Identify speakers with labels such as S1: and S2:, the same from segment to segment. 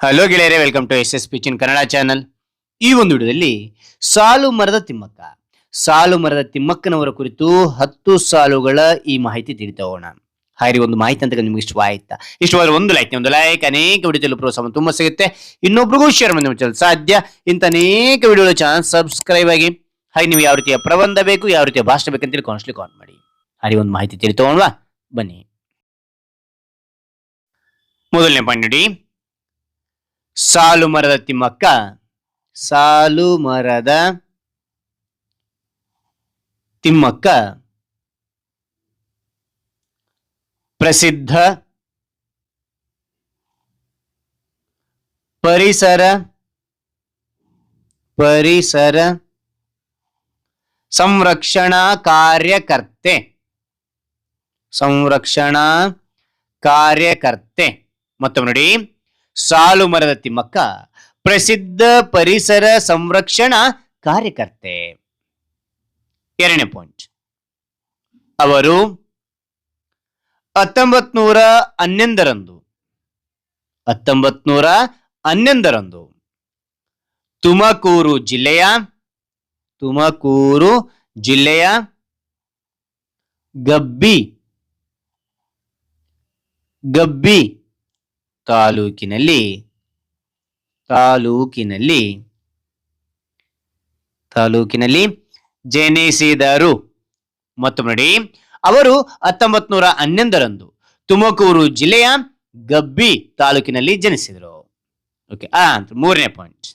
S1: Hello ಗೆಳೆಯರೇ welcome to S S ಪಿಚಿನ್ Kannada channel ಈ ಒಂದು ವಿಡಿಯೋದಲ್ಲಿ ಸಾಲು ಮರದ ತಿಮ್ಮಕ್ಕ. ಸಾಲು ಮರದ ತಿಮ್ಮಕ್ಕನವರ ಕುರಿತು ಹತ್ತು ಸಾಲುಗಳ ಈ ಮಾಹಿತಿ ತಿಳಿತಾ ಹೋಗೋಣ ಹಾಗೆ ಒಂದು ಮಾಹಿತಿ ಅಂತ ನಿಮ್ಗೆ ಇಷ್ಟವಾಯ್ತಾ? ಇಷ್ಟವಾದ್ರೆ ಒಂದು ಲೈಕ್ ಒಂದು ಲೈಕ್ ಅನೇಕ ವಿಡಿಯೋದಲ್ಲಿ ಪ್ರೋತ್ಸಾಹ ತುಂಬ ಸಿಗುತ್ತೆ. ಇನ್ನೊಬ್ರಿಗೂ ಶೇರ್ ಮಾಡಿ ನಿಮ್ಮ ಸಾಧ್ಯ. ಇಂಥ ಅನೇಕ ವಿಡಿಯೋಗಳ ಚಾನಲ್ ಸಬ್ಸ್ಕ್ರೈಬ್ ಆಗಿ. ಹಾಗೆ ನೀವು ಯಾವ ರೀತಿಯ ಪ್ರಬಂಧ ಬೇಕು, ಯಾವ ರೀತಿಯ ಭಾಷೆ ಬೇಕಂತೇಳಿ ಕಾನ್ಸ್ಟ್ಲಿ ಕಾಲ್ ಮಾಡಿ. ಹಾಗೆ ಒಂದು ಮಾಹಿತಿ ತಿಳಿತೋಣವಾ ಬನ್ನಿ. ಮೊದಲನೇ ಪಾಯಿಂಟ್ ನೋಡಿ. ಸಾಲು ಮರದ ತಿಮ್ಮಕ್ಕ. ಸಾಲು ಮರದ ತಿಮ್ಮಕ್ಕ. ಪ್ರಸಿದ್ಧ ಪರಿಸರ ಪರಿಸರ ಸಂರಕ್ಷಣಾ ಕಾರ್ಯಕರ್ತೆ. ಸಂರಕ್ಷಣಾ ಕಾರ್ಯಕರ್ತೆ. ಮತ್ತೊಮ್ಮೆ ನೋಡಿ. ಸಾಲು ಮರದ ತಿಮ್ಮಕ್ಕ, ಪ್ರಸಿದ್ಧ ಪರಿಸರ ಸಂರಕ್ಷಣಾ ಕಾರ್ಯಕರ್ತೆ. ಎರಡನೇ ಪಾಯಿಂಟ್ ಅವರು ಹತ್ತೊಂಬತ್ ನೂರ ಹನ್ನೊಂದರಂದು ಹತ್ತೊಂಬತ್ ನೂರ ಹನ್ನೊಂದರಂದು ತುಮಕೂರು ಜಿಲ್ಲೆಯ ತುಮಕೂರು ಜಿಲ್ಲೆಯ ಗಬ್ಬಿ ಗಬ್ಬಿ ತಾಲೂಕಿನಲ್ಲಿ ತಾಲೂಕಿನಲ್ಲಿ ತಾಲೂಕಿನಲ್ಲಿ ಜನಿಸಿದರು. ಮತ್ತು ನೋಡಿ, ಅವರು ಹತ್ತೊಂಬತ್ ನೂರ ಹನ್ನೊಂದರಂದು ತುಮಕೂರು ಜಿಲ್ಲೆಯ ಗಬ್ಬಿ ತಾಲೂಕಿನಲ್ಲಿ ಜನಿಸಿದರು. ಓಕೆ ಆ ಮೂರನೇ ಪಾಯಿಂಟ್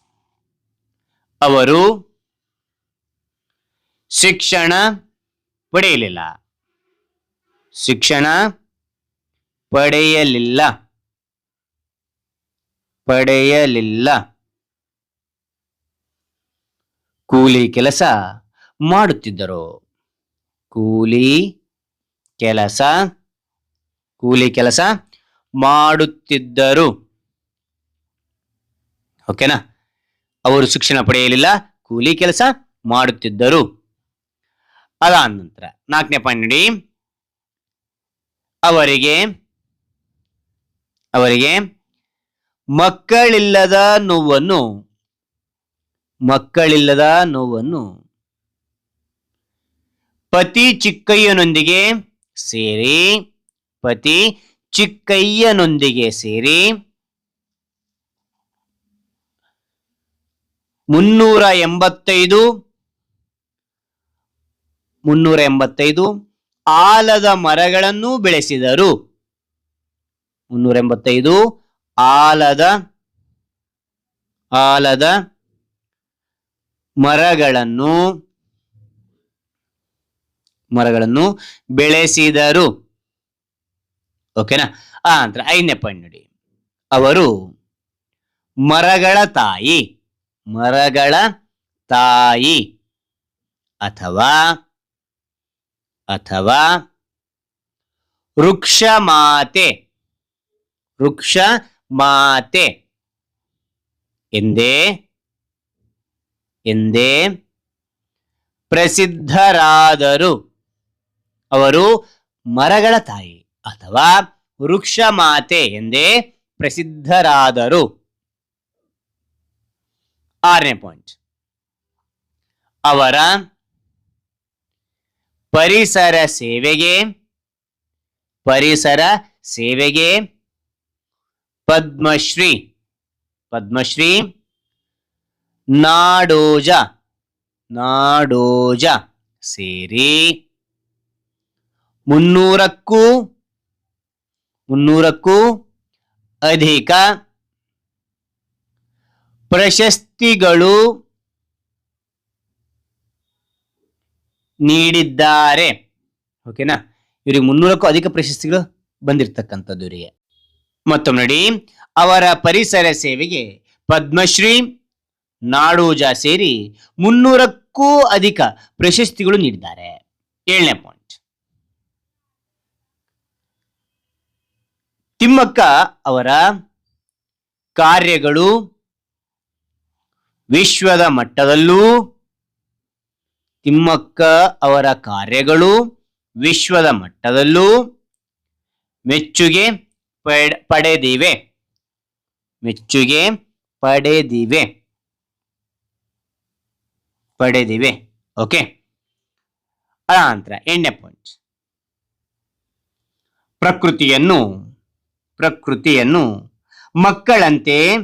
S1: ಅವರು ಶಿಕ್ಷಣ ಪಡೆಯಲಿಲ್ಲ. ಶಿಕ್ಷಣ ಪಡೆಯಲಿಲ್ಲ. ಪಡೆಯಲಿಲ್ಲ. ಕೂಲಿ ಕೆಲಸ ಮಾಡುತ್ತಿದ್ದರು. ಕೂಲಿ ಕೆಲಸ ಕೂಲಿ ಕೆಲಸ ಮಾಡುತ್ತಿದ್ದರು. ಓಕೆನಾ? ಅವರು ಶಿಕ್ಷಣ ಪಡೆಯಲಿಲ್ಲ, ಕೂಲಿ ಕೆಲಸ ಮಾಡುತ್ತಿದ್ದರು. ಅದಾದ ನಂತರ ನಾಲ್ಕನೇ ಪಾಯಿಂಟ್ ನೋಡಿ. ಅವರಿಗೆ ಅವರಿಗೆ ಮಕ್ಕಳಿಲ್ಲದ ನೋವನ್ನು. ಮಕ್ಕಳಿಲ್ಲದ ನೋವನ್ನು. ಪತಿ ಚಿಕ್ಕಯ್ಯನೊಂದಿಗೆ ಸೇರಿ, ಪತಿ ಚಿಕ್ಕಯ್ಯನೊಂದಿಗೆ ಸೇರಿ ಮುನ್ನೂರ ಎಂಬತ್ತೈದು ಮುನ್ನೂರ ಎಂಬತ್ತೈದು ಆಲದ ಮರಗಳನ್ನು ಬೆಳೆಸಿದರು. ಮುನ್ನೂರ ಎಂಬತ್ತೈದು ಆಲದ ಆಲದ ಮರಗಳನ್ನು ಮರಗಳನ್ನು ಬೆಳೆಸಿದರು. ಓಕೆನಾ? ಆ ನಂತರ ಐದನೇ ಪಾಯಿಂಟ್ ನೋಡಿ. ಅವರು ಮರಗಳ ತಾಯಿ ಮರಗಳ ತಾಯಿ ಅಥವಾ ಅಥವಾ ವೃಕ್ಷ ಮಾತೆ ವೃಕ್ಷ ಮಾತೆ. ಎಂದೇ? ಎಂದೇ? ಪ್ರಸಿದ್ಧರಾದರು. ಅವರು ಮರಗಳ ತಾಯಿ ಅಥವಾ ವೃಕ್ಷ ಮಾತೆ ಎಂದೇ ಪ್ರಸಿದ್ಧರಾದರು. ಆರನೇ ಪಾಯಿಂಟ್. ಅವರ ಪರಿಸರ ಸೇವೆಗೆ ಪರಿಸರ ಸೇವೆಗೆ ಪದ್ಮಶ್ರೀ. ಪದ್ಮಶ್ರೀ. ನಾಡೋಜ. ನಾಡೋಜ ಸೇರಿ ಮುನ್ನೂರಕ್ಕೂ ಮುನ್ನೂರಕ್ಕೂ ಅಧಿಕ ಪ್ರಶಸ್ತಿಗಳು ನೀಡಿದ್ದಾರೆ. ಓಕೆನಾ ಇವರಿಗೆ ಮುನ್ನೂರಕ್ಕೂ ಅಧಿಕ ಪ್ರಶಸ್ತಿಗಳು ಬಂದಿರತಕ್ಕಂಥದ್ದು ಇವರಿಗೆ. ಮತ್ತೊಮ್ಮೆ ನೋಡಿ, ಅವರ ಪರಿಸರ ಸೇವೆಗೆ ಪದ್ಮಶ್ರೀ ನಾಡೋಜ ಸೇರಿ ಮುನ್ನೂರಕ್ಕೂ ಅಧಿಕ ಪ್ರಶಸ್ತಿಗಳು ನೀಡಿದ್ದಾರೆ. ಏಳನೇ ಪಾಯಿಂಟ್ ತಿಮ್ಮಕ್ಕ ಅವರ ಕಾರ್ಯಗಳು ವಿಶ್ವದ ಮಟ್ಟದಲ್ಲೂ, ತಿಮ್ಮಕ್ಕ ಅವರ ಕಾರ್ಯಗಳು ವಿಶ್ವದ ಮಟ್ಟದಲ್ಲೂ ಮೆಚ್ಚುಗೆ ಪಡ್- ಪಡೆದಿವೆ. ಮೆಚ್ಚುಗೆ ಪಡೆದಿವೆ. ಪಡೆದಿವೆ. ಓಕೆ. ಅನಂತರ ಎಂಟನೇ ಪಾಯಿಂಟ್ ಪ್ರಕೃತಿಯನ್ನು ಪ್ರಕೃತಿಯನ್ನು ಮಕ್ಕಳಂತೆ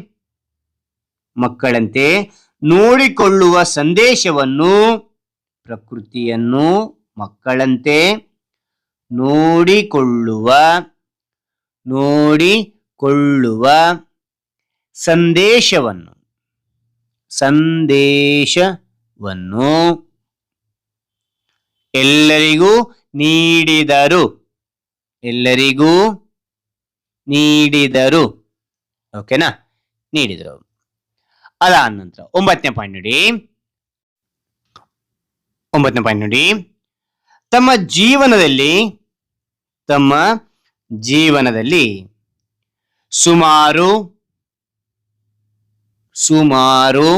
S1: ಮಕ್ಕಳಂತೆ ನೋಡಿಕೊಳ್ಳುವ ಸಂದೇಶವನ್ನು, ಪ್ರಕೃತಿಯನ್ನು ಮಕ್ಕಳಂತೆ ನೋಡಿಕೊಳ್ಳುವ ನೋಡಿಕೊಳ್ಳುವ ಸಂದೇಶವನ್ನು. ಸಂದೇಶವನ್ನು ಎಲ್ಲರಿಗೂ ನೀಡಿದರು. ಎಲ್ಲರಿಗೂ ನೀಡಿದರು. ಓಕೆನಾ ನೀಡಿದರು. ಅದಾದ ನಂತರ ಒಂಬತ್ತನೇ ಪಾಯಿಂಟ್ ನೋಡಿ. ಒಂಬತ್ತನೇ ಪಾಯಿಂಟ್ ನೋಡಿ. ತಮ್ಮ ಜೀವನದಲ್ಲಿ ತಮ್ಮ ಜೀವನದಲ್ಲಿ ಸುಮಾರು ಸುಮಾರು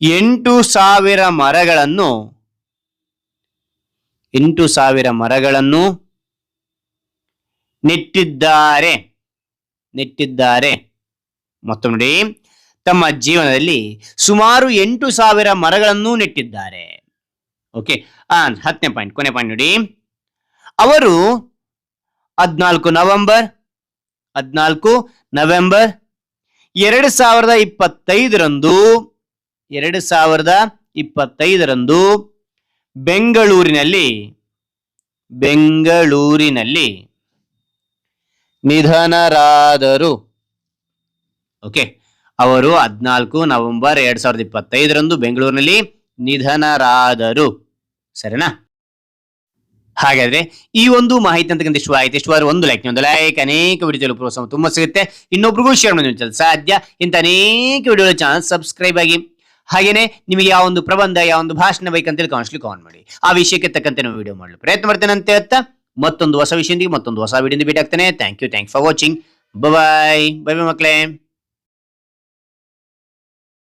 S1: ಎಂಟು ಸಾವಿರ ಮರಗಳನ್ನು, ಎಂಟು ಸಾವಿರ ಮರಗಳನ್ನು ನೆಟ್ಟಿದ್ದಾರೆ ನೆಟ್ಟಿದ್ದಾರೆ. ಮತ್ತೊಮ್ಮೆ ತಮ್ಮ ಜೀವನದಲ್ಲಿ ಸುಮಾರು ಎಂಟು ಸಾವಿರ ಮರಗಳನ್ನು ನೆಟ್ಟಿದ್ದಾರೆ. ಓಕೆ ಹತ್ತನೇ ಪಾಯಿಂಟ್, ಕೊನೆ ಪಾಯಿಂಟ್ ನೋಡಿ. ಅವರು ಹದ್ನಾಲ್ಕು ನವೆಂಬರ್ ಹದ್ನಾಲ್ಕು ನವೆಂಬರ್, ಎರಡು ಸಾವಿರದ ಇಪ್ಪತ್ತೈದರಂದು, ಎರಡು ಸಾವಿರದ ಇಪ್ಪತ್ತೈದರಂದು ಬೆಂಗಳೂರಿನಲ್ಲಿ ಬೆಂಗಳೂರಿನಲ್ಲಿ ನಿಧನರಾದರು. ಓಕೆ, ಅವರು ಹದಿನಾಲ್ಕು ನವೆಂಬರ್, ಎರಡ್ ಸಾವಿರದ ಇಪ್ಪತ್ತೈದರಂದು ಬೆಂಗಳೂರಿನಲ್ಲಿ ನಿಧನರಾದರು. ಸರಿನಾ? ಹಾಗಾದ್ರೆ ಈ ಒಂದು ಮಾಹಿತಿ ಅಂತಕ್ಕಂಥ ಇಷ್ಟ ಆಯ್ತು. ಇಷ್ಟವಾದ್ರೆ ಒಂದು ಲೈಕ್ ಒಂದು ಲೈಕ್ ಅನೇಕ ವಿಡಿಯೋಗಳು ಪ್ರೋತ್ಸಾಹ ತುಂಬಾ ಸಿಗುತ್ತೆ. ಇನ್ನೊಬ್ರಿಗೂ ಶೇರ್ ಮಾಡಿ ಸಾಧ್ಯ ಇಂಥ ಅನೇಕ ವಿಡಿಯೋಗಳ ಚಾನಲ್ ಸಬ್ಸ್ಕ್ರೈಬ್ ಆಗಿ. ಹಾಗೇನೆ ನಿಮಗೆ ಯಾವ ಒಂದು ಪ್ರಬಂಧ, ಯಾವ ಒಂದು ಭಾಷಣ ಬೇಕಂತೇಳಿ ಕಾನ್ಸ್ಲಿ ಕಾನ್ ಮಾಡಿ. ಆ ವಿಷಯಕ್ಕೆ ತಕ್ಕಂತೆ ನಾವು ವಿಡಿಯೋ ಮಾಡಲು ಪ್ರಯತ್ನ ಮಾಡ್ತೇನೆ ಅಂತ ಹೇಳ್ತಾ, ಮತ್ತೊಂದು ಹೊಸ ವಿಷಯದೊಂದಿಗೆ ಮತ್ತೊಂದು ಹೊಸ ವಿಡಿಯೋದಿಂದ ಭೇಟಿ ಆಗ್ತಾನೆ thank you thank for watching bye bye bye ಮಕ್ಕಳೇ.